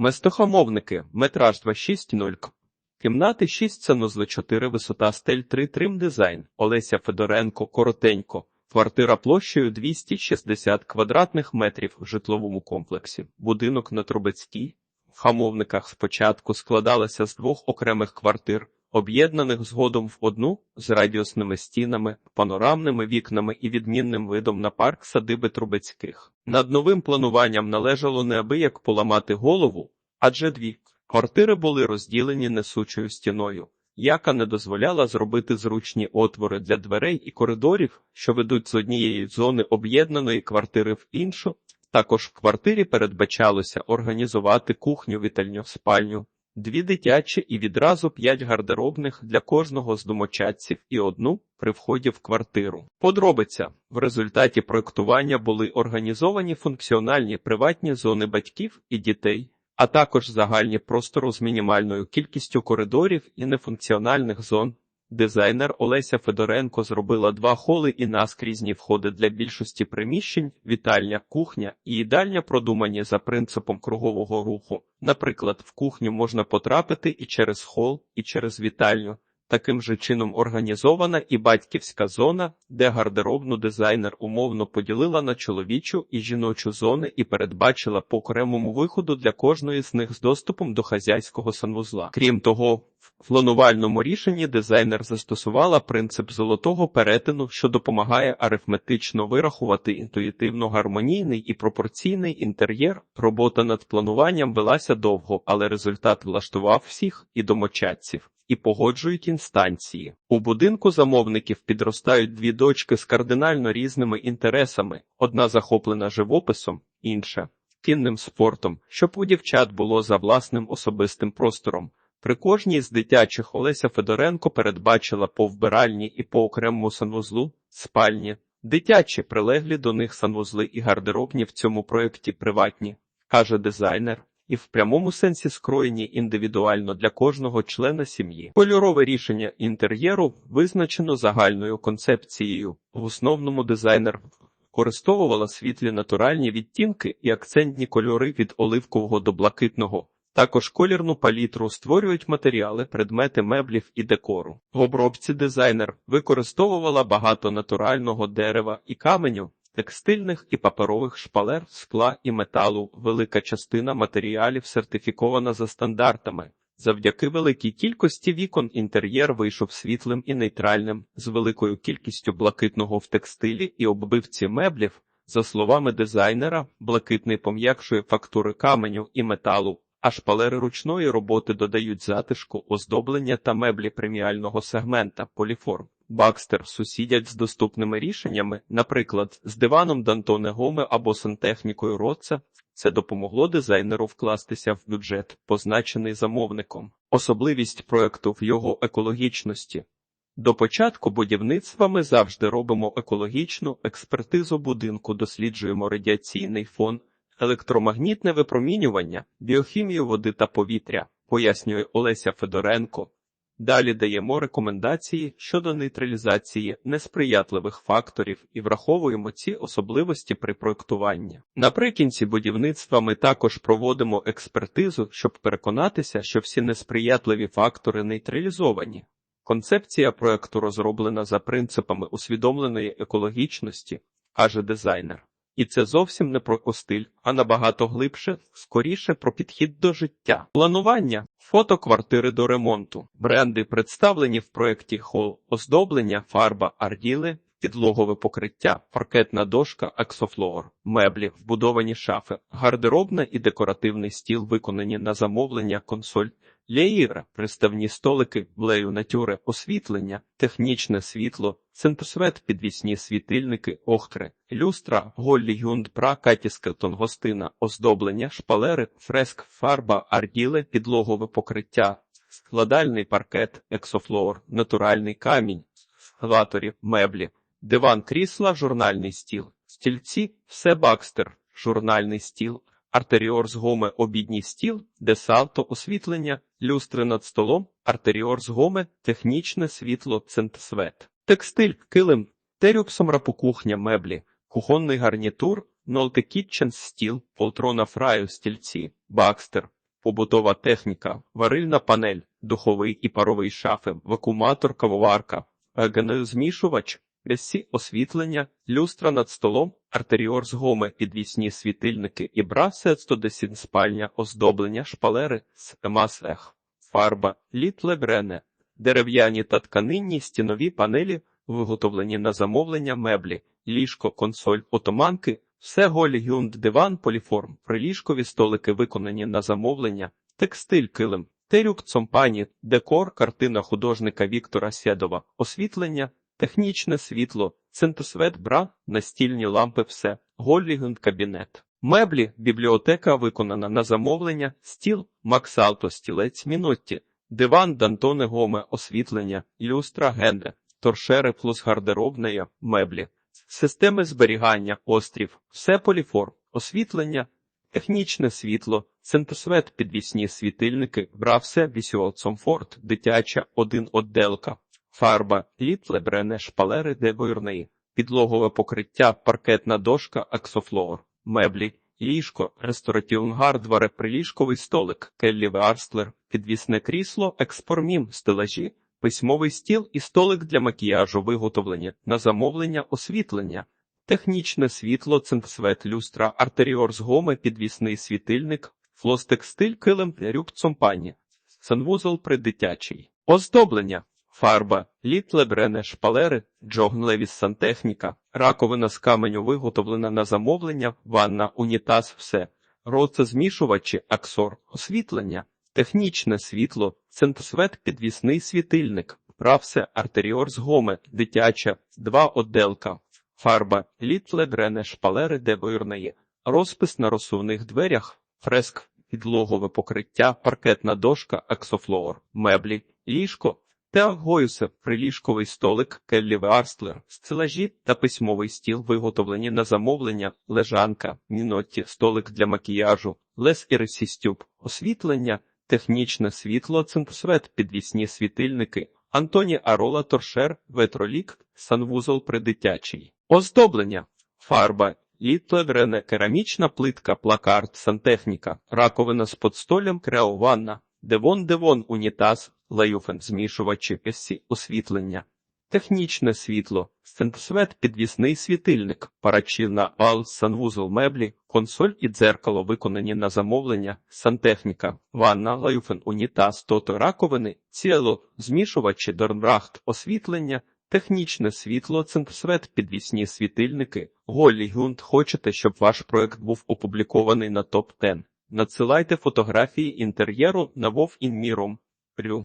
Местохамовники, метраж 260 Кімнати 6 санузли 4 висота стель 3 трим дизайн. Олеся Федоренко. Коротенько. Квартира площею 260 квадратних метрів в житловому комплексі. Будинок на Трубецькій. В хамовниках спочатку складалася з двох окремих квартир, об'єднаних згодом в одну з радіусними стінами, панорамними вікнами і відмінним видом на парк садиби Трубецьких. Над новим плануванням належало неабияк поламати голову, адже дві квартири були розділені несучою стіною, яка не дозволяла зробити зручні отвори для дверей і коридорів, що ведуть з однієї зони об'єднаної квартири в іншу. Також в квартирі передбачалося організувати кухню, вітальню, спальню, дві дитячі і відразу п'ять гардеробних для кожного з домочадців і одну при вході в квартиру. Подробиця в результаті проектування були організовані функціональні приватні зони батьків і дітей, а також загальні простору з мінімальною кількістю коридорів і нефункціональних зон. Дизайнер Олеся Федоренко зробила два холи і наскрізні входи для більшості приміщень, вітальня, кухня і їдальня продумані за принципом кругового руху. Наприклад, в кухню можна потрапити і через хол, і через вітальню. Таким же чином організована і батьківська зона, де гардеробну дизайнер умовно поділила на чоловічу і жіночу зони і передбачила по окремому виходу для кожної з них з доступом до хазяйського санвузла. Крім того, в планувальному рішенні дизайнер застосувала принцип золотого перетину, що допомагає арифметично вирахувати інтуїтивно гармонійний і пропорційний інтер'єр. Робота над плануванням велася довго, але результат влаштував всіх і домочадців. І погоджують інстанції. У будинку замовників підростають дві дочки з кардинально різними інтересами: одна захоплена живописом, інша кінним спортом, щоб у дівчат було за власним особистим простором. При кожній з дитячих Олеся Федоренко передбачила по вбиральні і по окремому санвузлу спальні, дитячі прилеглі до них санвузли і гардеробні в цьому проєкті приватні, каже дизайнер, і в прямому сенсі скроєні індивідуально для кожного члена сім'ї. Кольорове рішення інтер'єру визначено загальною концепцією. В основному дизайнер використовувала світлі натуральні відтінки і акцентні кольори від оливкового до блакитного. Також колірну палітру створюють матеріали, предмети меблів і декору. В обробці дизайнер використовувала багато натурального дерева і каменю, текстильних і паперових шпалер, скла і металу. Велика частина матеріалів сертифікована за стандартами. Завдяки великій кількості вікон інтер'єр вийшов світлим і нейтральним, з великою кількістю блакитного в текстилі і оббивці меблів. За словами дизайнера, блакитний пом'якшує фактури каменю і металу, а шпалери ручної роботи додають затишку, оздоблення та меблі преміального сегмента поліформ. Бакстер сусідять з доступними рішеннями, наприклад, з диваном Дантоне Гоме або сантехнікою Роца. Це допомогло дизайнеру вкластися в бюджет, позначений замовником. Особливість проекту в його екологічності. До початку будівництва ми завжди робимо екологічну експертизу будинку, досліджуємо радіаційний фон, електромагнітне випромінювання, біохімію води та повітря, пояснює Олеся Федоренко. Далі даємо рекомендації щодо нейтралізації несприятливих факторів і враховуємо ці особливості при проектуванні. Наприкінці будівництва ми також проводимо експертизу, щоб переконатися, що всі несприятливі фактори нейтралізовані. Концепція проекту розроблена за принципами усвідомленої екологічності, каже дизайнер. І це зовсім не про стиль, а набагато глибше, скоріше про підхід до життя. Планування, фото квартири до ремонту, бренди представлені в проєкті хол, оздоблення, фарба, арділи, підлогове покриття, паркетна дошка, аксофлор, меблі, вбудовані шафи, гардеробна і декоративний стіл, виконані на замовлення, консоль. Леїра, приставні столики, влею натюре, освітлення, технічне світло, центросвет, підвісні світильники, охтри, люстра, голлі юнд, бра, катіска, тонгостина, оздоблення, шпалери, фреск, фарба, арділе, підлогове покриття, складальний паркет, ексофлор, натуральний камінь, схваторі, меблі, диван крісла, журнальний стіл, стільці, все бакстер, журнальний стіл. Артеріор з гоме обідній стіл, десалто освітлення, люстри над столом, артеріор з гоме, технічне світло, центсвет, текстиль, килим, терюксом рапу кухня, меблі, кухонний гарнітур, нолти кітчен стіл, полтрона фраю, стільці, бакстер, побутова техніка, варильна панель, духовий і паровий шафи, вакууматор, кавоварка, змішувач, Весі освітлення, люстра над столом, артеріор з гоми, підвісні світильники і брасе 110 спальня, оздоблення, шпалери, смасех, фарба, літле брене, дерев'яні та тканинні стінові панелі, виготовлені на замовлення меблі, ліжко, консоль, отоманки, все голі гюнд, диван, поліформ, приліжкові столики виконані на замовлення, текстиль, килим, терюк, цомпані, декор, картина художника Віктора Сєдова, освітлення, технічне світло, центосвет бра, настільні лампи, все, голлігунд кабінет. Меблі, бібліотека виконана на замовлення, стіл, Максалто, стілець, мінотті, диван, Дантоне Гоме, освітлення, люстра, генде, торшери плюс гардеробної, меблі, системи зберігання, острів, все поліформ, освітлення, технічне світло, центосвет, підвісні світильники, бравсе, вісюал Комфорт, дитяча, один отделка, фарба, літле, брене, шпалери, девойрний, підлогове покриття, паркетна дошка, аксофлор, меблі, ліжко, ресторатіонгар, двереприліжковий столик, келліве арстлер, підвісне крісло, експормім, стелажі, письмовий стіл і столик для макіяжу виготовлені на замовлення освітлення. Технічне світло, цинксвет, люстра, артеріор з гоми, підвісний світильник, флостекстиль, килим, рюк, цомпані, санвузол придитячий, оздоблення, фарба, літле, брене, шпалери, джогн левіс сантехніка, раковина з каменю виготовлена на замовлення, ванна, унітаз, все, роцезмішувачі, аксор, освітлення, технічне світло, центосвет, підвісний світильник, правсе, артеріор з гоми, дитяча, два отделка, фарба, літле, брене, шпалери, девойрної, розпис на розсувних дверях, фреск, підлогове покриття, паркетна дошка, аксофлоор, меблі, ліжко, Теагоюсе, приліжковий столик, келліве арстлер, стелажі та письмовий стіл виготовлені на замовлення, лежанка, мінотті, столик для макіяжу, лес і ресістюб, освітлення, технічне світло, цинксвет, підвісні світильники, Антоні Арола Торшер, Ветролік, санвузол придитячий, оздоблення, фарба, літле грене, керамічна плитка, плакарт, сантехніка, раковина з подстолем, креованна, девон-девон, унітаз, лаюфен, змішувачі, песі, освітлення, технічне світло, сцентосвет, підвісний світильник, парачівна ал, санвузол меблі, консоль і дзеркало виконані на замовлення, сантехніка, ванна, лаюфен, унітаз, тото раковини, ціло, змішувачі, дорнрахт, освітлення, технічне світло, центосвет, підвісні світильники, голі гунт. Хочете, щоб ваш проект був опублікований на топ 10 Надсилайте фотографії інтер'єру на Вов Інміром. Рю.